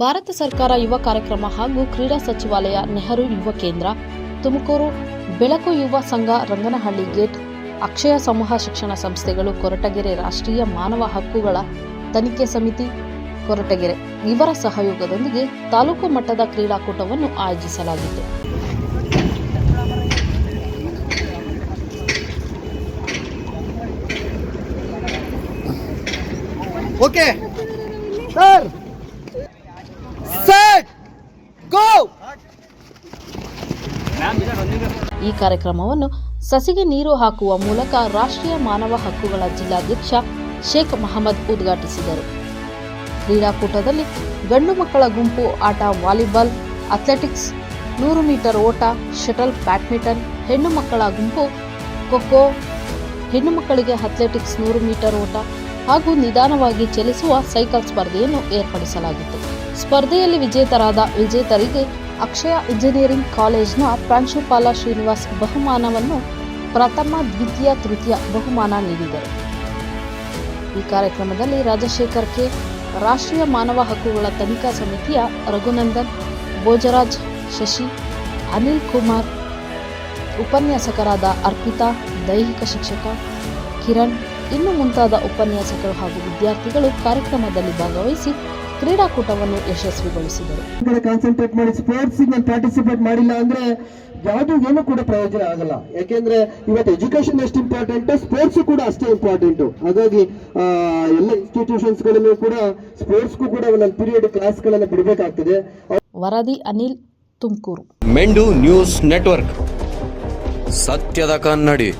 ಭಾರತ ಸರ್ಕಾರ ಯುವ ಕಾರ್ಯಕ್ರಮ ಹಾಗೂ ಕ್ರೀಡಾ ಸಚಿವಾಲಯ ನೆಹರು ಯುವ ಕೇಂದ್ರ, ತುಮಕೂರು ಬೆಳಕು ಯುವ ಸಂಘ ರಂಗನಹಳ್ಳಿ ಗೇಟ್, ಅಕ್ಷಯ ಸಮೂಹ ಶಿಕ್ಷಣ ಸಂಸ್ಥೆಗಳು ಕೊರಟಗೆರೆ ರಾಷ್ಟ್ರೀಯ ಮಾನವ ಹಕ್ಕುಗಳ ತನಿಖೆ ಸಮಿತಿ, ಕೊರಟಗೆರೆ ಇವರ ಸಹಯೋಗದೊಂದಿಗೆ ತಾಲೂಕು ಮಟ್ಟದ ಕ್ರೀಡಾಕೂಟವನ್ನು ಆಯೋಜಿಸಲಾಗಿತ್ತು. ಓಕೆ. ಸರ್. ಈ ಕಾರ್ಯಕ್ರಮವನ್ನು ಸಸಿಗೆ ನೀರು ಹಾಕುವ ಮೂಲಕ ರಾಷ್ಟ್ರೀಯ ಮಾನವ ಹಕ್ಕುಗಳ ಜಿಲ್ಲಾಧ್ಯಕ್ಷ ಶೇಖ್ ಮಹಮ್ಮದ್ ಉದ್ಘಾಟಿಸಿದರು. ಕ್ರೀಡಾಕೂಟದಲ್ಲಿ ಗಂಡು ಮಕ್ಕಳ ಗುಂಪು ಆಟ ವಾಲಿಬಾಲ್, ಅಥ್ಲೆಟಿಕ್ಸ್, ನೂರು ಮೀಟರ್ ಓಟ, ಶಟಲ್, ಬ್ಯಾಡ್ಮಿಂಟನ್, ಹೆಣ್ಣು ಮಕ್ಕಳ ಗುಂಪು, ಖೋಖೋ, ಹೆಣ್ಣು ಮಕ್ಕಳಿಗೆ ಅಥ್ಲೆಟಿಕ್ಸ್ ನೂರು ಮೀಟರ್ ಓಟ ಹಾಗೂ ನಿಧಾನವಾಗಿ ಚಲಿಸುವ ಸೈಕಲ್ ಸ್ಪರ್ಧೆಯನ್ನು ಏರ್ಪಡಿಸಲಾಗಿತ್ತು. ಸ್ಪರ್ಧೆಯಲ್ಲಿ ವಿಜೇತರಾದ ವಿಜೇತರಿಗೆ ಅಕ್ಷಯ ಇಂಜಿನಿಯರಿಂಗ್ ಕಾಲೇಜ್ನ ಪ್ರಾಂಶುಪಾಲ ಶ್ರೀನಿವಾಸ್ ಬಹುಮಾನವನ್ನು ಪ್ರಥಮ, ದ್ವಿತೀಯ, ತೃತೀಯ ಬಹುಮಾನ ನೀಡಿದರು. ಈ ಕಾರ್ಯಕ್ರಮದಲ್ಲಿ ರಾಜಶೇಖರ್ ಕೆ. ರಾಷ್ಟ್ರೀಯ ಮಾನವ ಹಕ್ಕುಗಳ ತನಿಖಾ ಸಮಿತಿಯ ರಘುನಂದನ್, ಭೋಜರಾಜ್, ಶಶಿ, ಅನಿಲ್ ಕುಮಾರ್, ಉಪನ್ಯಾಸಕರಾದ ಅರ್ಪಿತಾ, ದೈಹಿಕ ಶಿಕ್ಷಕ ಕಿರಣ್, ಇನ್ನು ಮುಂತಾದ ಉಪನ್ಯಾಸಕರು ಹಾಗೂ ವಿದ್ಯಾರ್ಥಿಗಳು ಕಾರ್ಯಕ್ರಮದಲ್ಲಿ ಭಾಗವಹಿಸಿ ಕ್ರೀಡಾಕೂಟವನ್ನು ಯಶಸ್ವಿಗೊಳಿಸಿದರು. ಕಾನ್ಸಂಟ್ರೇಟ್ ಮಾಡಿ ಸ್ಪೋರ್ಟ್ಸ್ ನಾನು ಪಾರ್ಟಿಸಿಪೇಟ್ ಮಾಡಿಲ್ಲ ಅಂದ್ರೆ ಯಾವುದು ಏನು ಕೂಡ ಪ್ರಯೋಜನ ಆಗಲ್ಲ. ಯಾಕೆಂದ್ರೆ ಇವತ್ತು ಎಜುಕೇಶನ್ ಎಷ್ಟು ಇಂಪಾರ್ಟೆಂಟ್ ಸ್ಪೋರ್ಟ್ಸ್ ಕೂಡ ಅಷ್ಟೇ ಇಂಪಾರ್ಟೆಂಟ್ ಹಾಗಾಗಿ ಎಲ್ಲ ಇನ್ಸ್ಟಿಟ್ಯೂಷನ್ಸ್ ಗಳಲ್ಲೂ ಕೂಡ ಸ್ಪೋರ್ಟ್ಸ್ಗೂ ಕೂಡ ಒಂದೊಂದು ಪೀರಿಯಡ್ ಕ್ಲಾಸ್ ಗಳನ್ನ ಬಿಡಬೇಕಾಗ್ತದೆ. ವರದಿ ಅನಿಲ್ ತುಮಕೂರು. ಮೆಂಡು ನ್ಯೂಸ್ ನೆಟ್ವರ್ಕ್. ಸತ್ಯದ ಕನ್ನಡಿ.